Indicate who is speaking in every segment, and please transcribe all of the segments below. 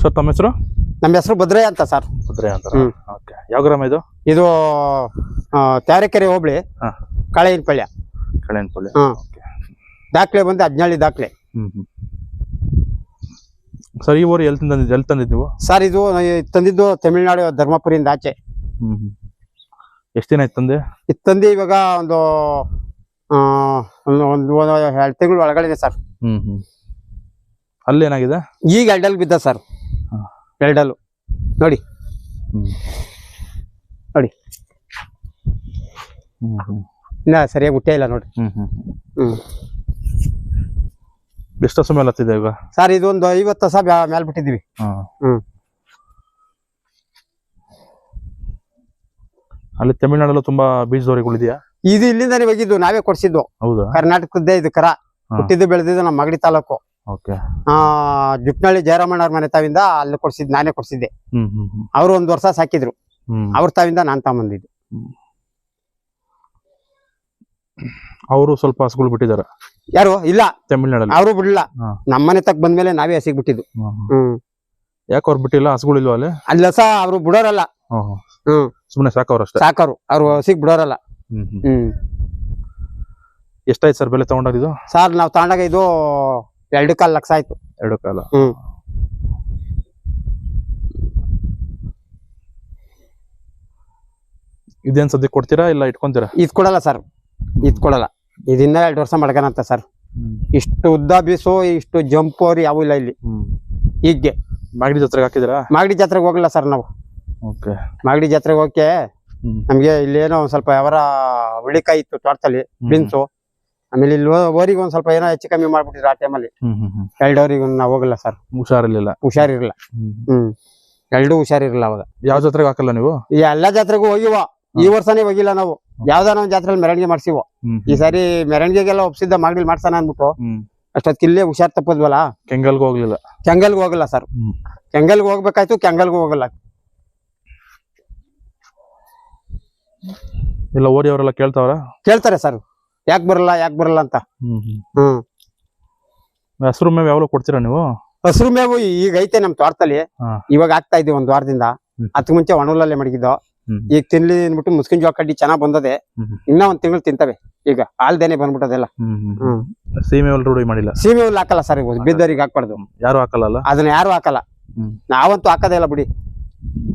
Speaker 1: Sir ತಮ್ಮ ಹೆಸರು?
Speaker 2: ನಮ್ಮ ಹೆಸರು ಭದ್ರಯ್ಯ ಅಂತ ಸರ್.
Speaker 1: ಭದ್ರಯ್ಯ ಅಂತ.
Speaker 2: ಹ್ಮ್.
Speaker 1: ಓಕೆ. ಯಾವ ಗ್ರಾಮ ಇದು?
Speaker 2: ಇದು ಆ, ತ್ಯಾರೆಕೆರೆ ಹೋಬಳಿ
Speaker 1: ಹಾ.
Speaker 2: ಕಳೆಯಿನಪಳ್ಯ
Speaker 1: ಕಳೆನ್ಪಳ್ಳಿ.
Speaker 2: ಹಾ.
Speaker 1: ಓಕೆ.
Speaker 2: ದಾಖಲೆ ಬಂದು ಹದಿನೇಳು ದಾಖಲೆ.
Speaker 1: ಹ್ಮ್ ಹ್ಮ್. ಸರ್ ಈ ಊರು ಎಲ್ಲಿ ತಂದಿದ್ದು ಎಲ್ಲಿ ತಂದಿದ್ದು ನೀವು?
Speaker 2: ಸರ್ ಇದು ನಾ- ತಂದಿದ್ದು ತಮಿಳ್ನಾಡು ಧರ್ಮಪುರಿಯಿಂದ ಆಚೆ.
Speaker 1: ಹ್ಮ್ ಹ್ಮ್. ಎಷ್ಟು ದಿನ ಆಯ್ತು ತಂದೆ?
Speaker 2: ಇದು ತಂದು ಇವಾಗ ಒಂದು ಆ, ಒಂದು ಒಂದು ಒಂದು ಎರಡು ತಿಂಗಳು ಒಳಗಡೆ ಸರ್.
Speaker 1: ಹ್ಮ್ ಹ್ಮ್. ಅಲ್ಲಿ ಏನಾಗಿದೆ
Speaker 2: ಈಗ ಎಲ್ಡಲ್ಲಿ ಬಿದ್ದ ಸರ್. ಎರಡಲ್ಲು. ನೋಡಿ. ನೋಡಿ. ಇನ್ನ ಸರಿಯಾಗಿ ಹುಟ್ಟೇ ಇಲ್ಲ ನೋಡಿ
Speaker 1: ಹ್ಮ್ ಎಷ್ಟು ಸಮಯ ಮೇಲೆ ಹತ್ತಿದೆ ಈಗ
Speaker 2: ಸರ್ ಇದು ಒಂದು ಐವತ್ತು ಸಹ ಮೇಲೆ ಬಿಟ್ಟಿದ್ದೀವಿ. ಹ್ಮ್.
Speaker 1: ಅಲ್ಲಿ ತಮಿಳ್ನಾಡಲ್ಲೂ ತುಂಬಾ ಬೀಜದವರಿಗಳಿದೆಯಾ
Speaker 2: ಇದು ಇಲ್ಲಿಂದಾನೆ ಹೋಗಿದ್ದು ನಾವೇ ಕೊಡ್ಸಿದ್ದು.
Speaker 1: ಹೌದಾ?
Speaker 2: ಕರ್ನಾಟಕದ್ದೇ ಇದು ಕರ. ಹುಟ್ಟಿದ್ದು ಬೆಳೆದಿದ್ದು ನಮ್ಮ ಮಗಡಿ ತಾಲೂಕು.
Speaker 1: ಓಕೆ.
Speaker 2: ಜಯರಾಮಣ್ಣ ಅವ್ರ ಮನೆ ತಾವಿಂದ ಅಲ್ಲಿ ಕೊಡ್ಸಿದ್ ನಾನೇ ಕೊಡ್ಸಿದ್ದೆ. ಅವ್ರು ಒಂದ್ ವರ್ಷ ಸಾಕಿದ್ರು. ಅವ್ರ ತಾವಿಂದ ನಾನ್ ತಗೊಂಬಂದಿದ್ದು.
Speaker 1: ಅವರು ಸ್ವಲ್ಪ ಹಸುಗಳು ಬಿಟ್ಟಿದಾರ?
Speaker 2: ಯಾರು? ಇಲ್ಲ.
Speaker 1: ತಮಿಳ್ನಾಡಲ್ಲಿ?
Speaker 2: ಅವರು
Speaker 1: ಬಿಡಲ್ಲ
Speaker 2: ನಮ್ಮನೆ ತಕ್ ಬಂದ್ಮೇಲೆ ನಾವೇ ಹಸಿಗೆ ಬಿಟ್ಟಿದ್ದು
Speaker 1: ಯಾಕೆ ಅವ್ರು ಬಿಟ್ಟಿಲ್ಲ? ಹಸುಗಳಿಲ್ವಾ ಅಲ್ಲಿ?
Speaker 2: ಅಲ್ಲಿ ಹಸ ಅವ್ರು ಬಿಡೋರಲ್ಲ.
Speaker 1: ಸುಮ್ನೆ ಸಾಕವ್ರು ಅಷ್ಟೇ?
Speaker 2: ಸಾಕವ್ರು ಅವ್ರು ಹಸಿಗೆ ಬಿಡೋರಲ್ಲ.
Speaker 1: ಎಷ್ಟಾಯ್ತು ಸರ್ ಬೆಲೆ ತಗೊಂಡಾಗ ಇದು
Speaker 2: ಸರ್ ನಾವು ತಗೊಂಡಾಗ ಇದು ಎರಡು ಕಾಲ್ ಲಕ್ಷ ಆಯ್ತು.
Speaker 1: ಎರಡು ಕಾಲ
Speaker 2: ಹ್ಮ್.
Speaker 1: ಇದೇನ್ ಸದ್ಯಕ್ಕೆ ಕೊಡ್ತೀರಾ ಇಲ್ಲ ಇಟ್ಕೊಂತೀರಾ?
Speaker 2: ಇದ್ ಕೊಡಲ್ಲ ಸರ್. ಇದ್ ಕೊಡಲ್ಲ. ಇದನ್ನ ಎರಡು ವರ್ಷ ಮಡ್ಕನಂತ ಸರ್. ಇಷ್ಟು ಉದ್ದ ಬೀಸು ಇಷ್ಟು ಜಂಪ್ ಅವ್ರು ಯಾವ ಇಲ್ಲ ಇಲ್ಲಿ. ಹೀಗೆ.
Speaker 1: ಮಾಗಡಿ ಜಾತ್ರೆಗೆ ಹಾಕಿದಿರಾ
Speaker 2: ಮಾಗಡಿ ಜಾತ್ರೆಗೆ ಹೋಗಲ್ಲ ಸರ್ ನಾವು.
Speaker 1: ಓಕೆ.
Speaker 2: ಮಾಗಡಿ ಜಾತ್ರೆಗೆ ಹೋಗಕ್ಕೆ ನಮ್ಗೆ ಇಲ್ಲೇನೋ ಒಂದ್ ಸ್ವಲ್ಪ ಯಾವಾರ ಹುಳಿಕಾಯಿ ಇತ್ತು ತೋಟದಲ್ಲಿ ಬೀನ್ಸು. ಆಮೇಲೆ ಇಲ್ಲಿ ಓರಿಗೆ ಒಂದ್ ಸ್ವಲ್ಪ ಏನೋ ಹೆಚ್ಚು ಕಮ್ಮಿ ಮಾಡ್ಬಿಟ್ಟಿದ್ರು ಆ ಟೈಮಲ್ಲಿ ಎರಡವರಿಗೆ ನಾವು ಹೋಗಲ್ಲ ಸರ್
Speaker 1: ಹುಷಾರಿರ್ಲಿಲ್ಲ.
Speaker 2: ಹುಷಾರಿರಲ್ಲ
Speaker 1: ಹ್ಮ್
Speaker 2: ಹ್ಮ್. ಎರಡು ಹುಷಾರಿರಲ್ಲ ಅವಾಗ.
Speaker 1: ಯಾವ ಜಾತ್ರೆಗೆ ಹಾಕಲ್ಲ ನೀವು?
Speaker 2: ಈ ಎಲ್ಲಾ ಜಾತ್ರೆಗೂ ಹೋಗಿವ. ಈ ವರ್ಷನೇ ಹೋಗಿಲ್ಲ ನಾವು. ಯಾವ್ದಾನ ಒಂದ್ ಜಾತ್ರೆಯಲ್ಲಿ ಮೆರವಣಿಗೆ ಮಾಡ್ಸಿವ. ಈ ಸಾರಿ ಮೆರವಣಿಗೆಗೆಲ್ಲ ಒಪ್ಸಿದ್ದ ಮಾಡ್ಬಿಲ್ ಮಾಡ್ಸಾನ ಅನ್ಬಿಟ್ಟು
Speaker 1: ಹ್ಮ್.
Speaker 2: ಅಷ್ಟೊತ್ತಿಗೆ ಇಲ್ಲೇ ಹುಷಾರ್ ತಪ್ಪದ್ವಲ್ಲ?
Speaker 1: ಕೆಂಗಲ್ಗೂ ಹೋಗ್ಲಿಲ್ಲ.
Speaker 2: ಕೆಂಗಲ್ಗೆ ಹೋಗಲ್ಲ ಸರ್ ಕೆಂಗಲ್ಗೆ ಹೋಗ್ಬೇಕಾಯ್ತು ಕೆಂಗಲ್ಗೂ ಹೋಗಲ್ಲ.
Speaker 1: ಇಲ್ಲ ಓರಿ ಅವರೆಲ್ಲ ಕೇಳ್ತಾವ್ರ?
Speaker 2: ಕೇಳ್ತಾರೆ ಸರ್ ಯಾಕೆ ಬರಲ್ಲ ಯಾಕೆ ಬರಲ್ಲ ಅಂತ?
Speaker 1: ಹ್ಮ್ ಹಸಿರು ಮೇವು ಯಾವಾಗಲೂ ಕೊಡ್ತೀರಾ ನೀವು?
Speaker 2: ಹಸಿರು ಮೇವು ಈಗ ಐತೆ ನಮ್ ತೋಟದಲ್ಲಿ.
Speaker 1: ಹಾ.
Speaker 2: ಇವಾಗ ಆಗ್ತಾ ಇದೀವಿ ಒಂದ್ ವಾರದಿಂದ. ಅದಕ್ಕೆ ಮುಂಚೆ ಒಣಲಲ್ಲೇ ಮಡಗಿದ್ದು. ಈಗ ತಿನ್ಲಿ ಅಂದ್ಬಿಟ್ಟು ಮುಸ್ಕಿನ್ ಜೋಳ ಕಡ್ಡಿ ಚೆನ್ನಾಗ್ ಬಂದದೆ.
Speaker 1: ಹ್ಮ್.
Speaker 2: ಇನ್ನ ಒಂದ್ ತಿಂಗಳು ತಿಂತವೆ. ಈಗ ಆಲ್ದೇನೆ ಬಂದ್ಬಿಟ್ಟದೆಲ್ಲ.
Speaker 1: ಹ್ಮ್ ಸೀಮೆ ರೂಢಿ ಮಾಡಿಲ್ಲ?
Speaker 2: ಸೀಮೆ ಹುಲ್ಲು ಹಾಕಲ್ಲ ಸರ್ ಬಿದ್ದವ್ರಿಗೆ ಹಾಕ್ಬಾರ್ದು.
Speaker 1: ಯಾರು ಹಾಕಲ್ಲ ಅಲ್ಲ?
Speaker 2: ಅದನ್ನ ಯಾರು ಹಾಕಲ್ಲ.
Speaker 1: ಹ್ಮ್.
Speaker 2: ನಾವಂತೂ ಹಾಕೋದೇ ಇಲ್ಲ ಬಿಡಿ.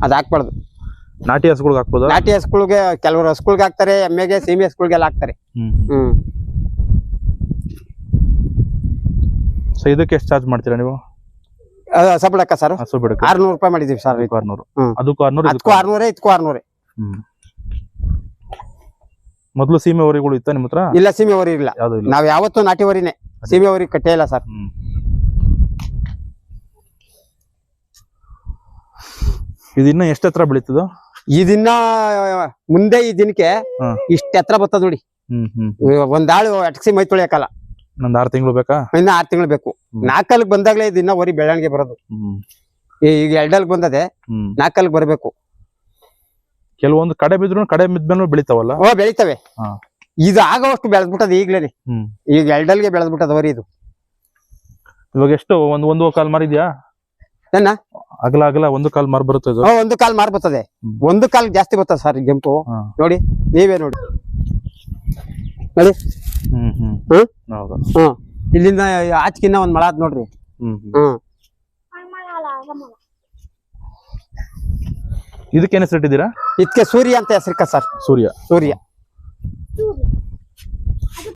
Speaker 2: ಅದ್ ಹಾಕ್ಬಾರ್ದು.
Speaker 1: ನಾಟಿ ಹಸುಗಳಿಗೆ ಹಾಕ್ಬೋದು?
Speaker 2: ನಾಟಿ ಹಸುಗಳಿಗೆ ಕೆಲವರು ಹಸುಗಳ್ಗೆ ಹಾಕ್ತಾರೆ ಎಮ್ಮೆಗೆ ಸೀಮೆ ಹಸುಗಳಿಗೆಲ್ಲ ಹಾಕ್ತಾರೆ.
Speaker 1: ಹ್ಮ್ ಸೊ ಇದಕ್ಕೆ ಎಷ್ಟು ಚಾರ್ಜ್ ಮಾಡ್ತೀರಾ ನೀವು?
Speaker 2: ಸಬಳಕ್ಕ ಸರ್?
Speaker 1: ಹಸು ಬಿಡಕ್ಕೆ.
Speaker 2: ಆರ್ನೂರು ರೂಪಾಯಿ ಮಾಡಿದೀವಿ ಸರ್
Speaker 1: ಆರ್ನೂರು.
Speaker 2: ಹ್ಮ್.
Speaker 1: ಅದಕ್ಕೂ ಆರ್ನೂರು
Speaker 2: ಅದಕ್ಕೂ ಆರ್ನೂರೇ ಇದಕ್ಕೂ ಆರ್ನೂರೇ.
Speaker 1: ಹ್ಮ್. ಮೊದ್ಲು ಸೀಮೆ ಹೊರಿಗಳು ಇತ್ತ ನಿಮ್ಮ ಹತ್ರ
Speaker 2: ಇಲ್ಲ ಸೀಮೆ ಹೊರಿ ಇಲ್ಲ.
Speaker 1: ನಾವು ಇಲ್ಲ?
Speaker 2: ನಾವ್ ಯಾವತ್ತೂ ನಾಟಿ ಹೊರಿನೇ. ಸೀಮೆ ಹೊರಿ ಕಟ್ಟೇ ಇಲ್ಲ ಸರ್.
Speaker 1: ಹ್ಮ್. ಇದಿನ್ನ ಎಷ್ಟು ಹತ್ರ ಬೆಳೀತದ?
Speaker 2: ಇದನ್ನ ಮುಂದೆ ಈ ದಿನಕ್ಕೆ. ಇಷ್ಟ ಎತ್ತರ ಬರ್ತದ ನೋಡಿ. ಒಂದಾಳು ಅಟ್ಸಿ ಮೈ ತೊಳಿಯಕಲ್ಲ.
Speaker 1: ಒಂದ್ ಆರು ತಿಂಗಳು ಬೇಕಾ?
Speaker 2: ಇನ್ನ ಆರ್ ತಿಂಗಳು ಬೇಕು. ನಾಲ್ಕಲ್ಗೆ ಬಂದಾಗ್ಲೇ ಇದನ್ನ ವರಿ ಬೆಳವಣಿಗೆ ಬರೋದು. ಈ- ಈಗ ಎರಡಲ್ಗೆ ಬಂದದೆ ನಾಲ್ಕಲ್ಗೆ ಬರಬೇಕು.
Speaker 1: ಕೆಲವೊಂದು ಕಡೆ ಬಿದ್ರು ಕಡೆ ಬಿದ್ಮೇಲೆ ಬೆಳಿತಾವಲ್ಲ?
Speaker 2: ಓ ಬೆಳಿತವೆ. ಇದು ಆಗೋಷ್ಟು ಬೆಳೆದ್ಬಿಟ್ಟದ ಈಗ್ಲೇನೆ. ಈಗ ಎರಡಲ್ಗೆ ಬೆಳೆದ್ಬಿಟ್ಟದ ವರಿ ಇದು.
Speaker 1: ಇವಾಗ ಎಷ್ಟು ಒಂದ್ ಒಂದು ಕಾಲ್ ಮಾರಿದ್ಯಾ? ಅಗಲ ಅಗಲ ಒಂದು ಕಾಲ್ ಮಾರ್
Speaker 2: ಬರುತ್ತದೆ ಒಂದು ಕಾಲ್ ಮಾರ್ ಬರ್ತದೆ. ಒಂದು ಕಾಲ್ ಜಾಸ್ತಿ ಬರ್ತದೆ ಸರ್
Speaker 1: ಕೆಂಪು.
Speaker 2: ನೋಡಿ ನೀವೇ ನೋಡಿ. ನೋಡಿ.
Speaker 1: ಹ್ಮ್
Speaker 2: ಇಲ್ಲಿಂದ ಆಚಕಿನ್ನ ಒಂದ್ ಮಳ ಆದ್ ನೋಡ್ರಿ.
Speaker 1: ಹ್ಮ್ ಇದಕ್ಕೆ ಹೆಸರಿಟ್ಟಿದ್ದೀರಾ?
Speaker 2: ಇದಕ್ಕೆ ಸೂರ್ಯ ಅಂತ ಹೆಸರಿಕ ಸರ್
Speaker 1: ಸೂರ್ಯ.
Speaker 2: ಸೂರ್ಯ.